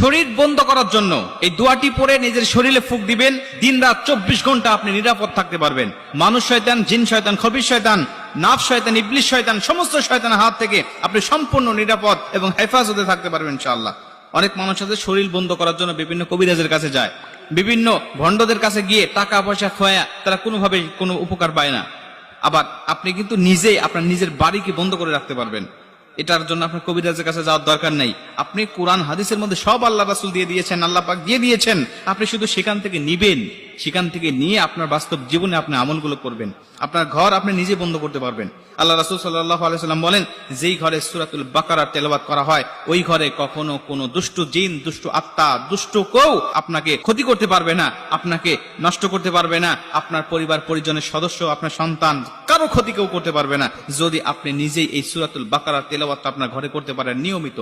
শরীর বন্ধ করার জন্য এই দোয়াটি পরে নিজের শরীরে ফুক দিবেন দিন রাত চব্বিশ ঘণ্টা আপনি নিরাপদ থাকতে পারবেন। মানুষ শয়তান, জিন শয়তান, খবির শয়তান, নাফ শয়তান, ইবলিশ শয়তান, সমস্ত শয়তানের হাত থেকে আপনি সম্পূর্ণ নিরাপদ এবং হেফাজতে থাকতে পারবেন ইনশাআল্লাহ। অনেক মানুষ আছে শরীর বন্ধ করার জন্য বিভিন্ন কবিরাজের কাছে যায়। বিভিন্ন ভণ্ডদের কাছে গিয়ে টাকা পয়সা খোয়া, তারা কোনোভাবে কোনো উপকার পায় না। আবার আপনি কিন্তু নিজেই আপনার নিজের বাড়িকে বন্ধ করে রাখতে পারবেন। এটার জন্য আপনার কবিরাজের কাছে যাওয়ার দরকার নেই। আপনি কোরআন, হাদিসের মধ্যে সব আল্লাহ রাসুল দিয়ে দিয়েছেন, আল্লাহ পাক দিয়ে দিয়েছেন। আপনি শুধু সেখান থেকে নিবেন, সেখান থেকে নিয়ে আপনার বাস্তব জীবনে আপনি আমলগুলো করবেন। আপনার ঘর আপনি নিজে বন্ধ করতে পারবেন। আল্লাহ রাসুল সাল্লাহ আলাইসাল্লাম বলেন, যেই ঘরে সুরাতুল বাকারা তেলাবাদ করা হয়, ওই ঘরে কখনো কোনো দুষ্টু জিন, দুষ্টু আত্মা, দুষ্টু কেউ আপনাকে ক্ষতি করতে পারবে না, আপনাকে নষ্ট করতে পারবে না। আপনার পরিবার, পরিজনের সদস্য, আপনার সন্তান কারও ক্ষতি কেউ করতে পারবে না। যদি আপনি নিজেই এই সুরাতুল বাকারা তেলাবাদটা আপনার ঘরে করতে পারেন, নিয়মিত।